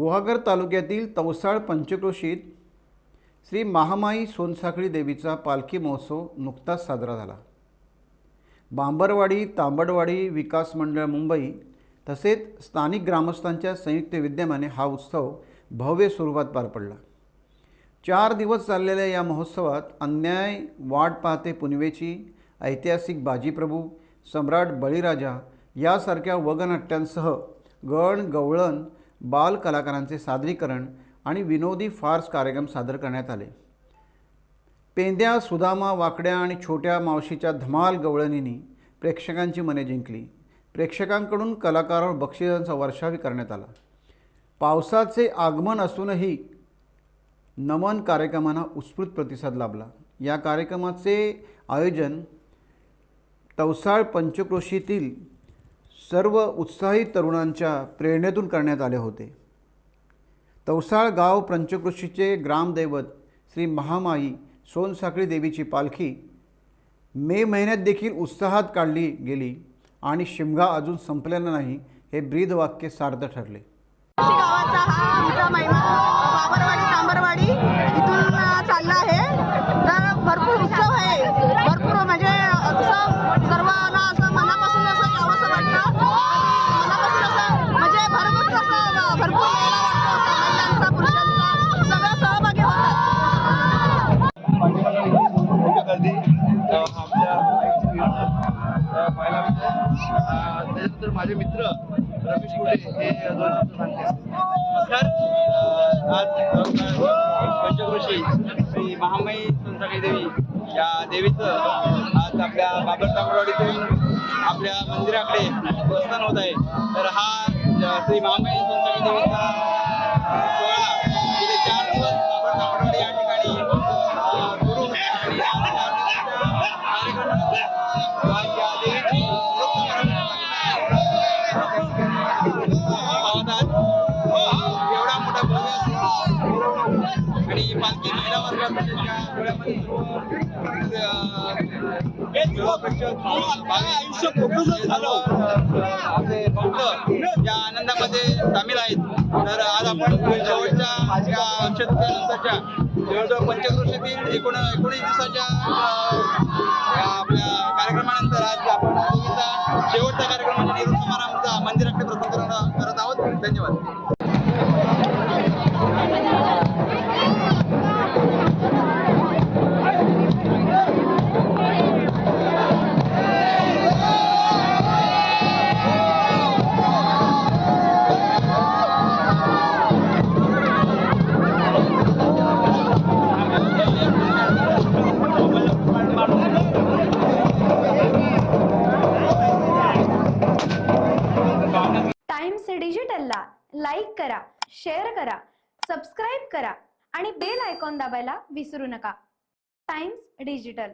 गुहागर तालुक्यातील तवसाळ पंचक्रोशीत श्री महामाई सोनसाखळी देवीचा पालखी महोत्सव नुकताच साजरा झाला. बांबरवाडी तांबडवाडी विकास मंडळ मुंबई तसेच स्थानिक ग्रामस्थांच्या संयुक्त विद्यमाने हा उत्सव भव्य स्वरूपात पार पडला. चार दिवस चाललेल्या या महोत्सवात अन्याय वाट पाहते पुनवेची ऐतिहासिक बाजीप्रभू सम्राट बळीराजा यासारख्या वगनाट्यांसह गण गवळण बाल कलाकारांचे सादरीकरण आणि विनोदी फार्स कार्यक्रम सादर करण्यात आले. पेंद्या सुदामा वाकड्या आणि छोट्या मावशीच्या धमाल गवळणींनी प्रेक्षकांची मने जिंकली. प्रेक्षकांकडून कलाकारांवर बक्षिसांचा वर्षावी करण्यात आला. पावसाचे आगमन असूनही नमन कार्यक्रमांना उत्स्फूर्त प्रतिसाद लाभला. या कार्यक्रमाचे आयोजन तवसाळ पंचक्रोशीतील सर्व उत्साही तरुणांच्या प्रेरणेतून करण्यात आले होते. तवसाळ गाव पंचकृषीचे ग्रामदैवत श्री महामाई सोनसाखळी देवीची पालखी मे महिन्यात देखील उत्साहात काढली गेली आणि शिमगा अजून संपलेला नाही हे ब्रीद वाक्य सार्थ ठरले. गावाचा हा आमचा महिमा बाबरवाडी तांबरवाडी इथून चालला आहे. त्याच्यानंतर माझे मित्र रमेश कुठे हे दोन शब्द सांगतील नमस्कार. आज पंचकृषी श्री महामाई संसाई देवी या देवीचं आज आपल्या बाबर तांबडवाडीतून आपल्या मंदिराकडे प्रस्थान होत आहे. तर हा श्री महामाई संसाई देवी आणि पालखी महिला वर्गात त्याच्या डोळ्यामध्ये आयुष्य आपले भक्त या आनंदामध्ये सामील आहेत तर आज आपण शेवटच्या या अक्षतनंतरच्या जवळजवळ पंचक्रोशीतील एकोण एकोणीस दिवसाच्या आपल्या कार्यक्रमानंतर आज आपण शेवटच्या कार्यक्रमाच्या कार्यक्रम निरोप समारंभाचा मंदिराकडे प्रस्थान करत आहोत धन्यवाद. लाईक करा शेअर करा सबस्क्राईब करा आणि बेल आयकॉन दाबायला विसरू नका. Times Digital.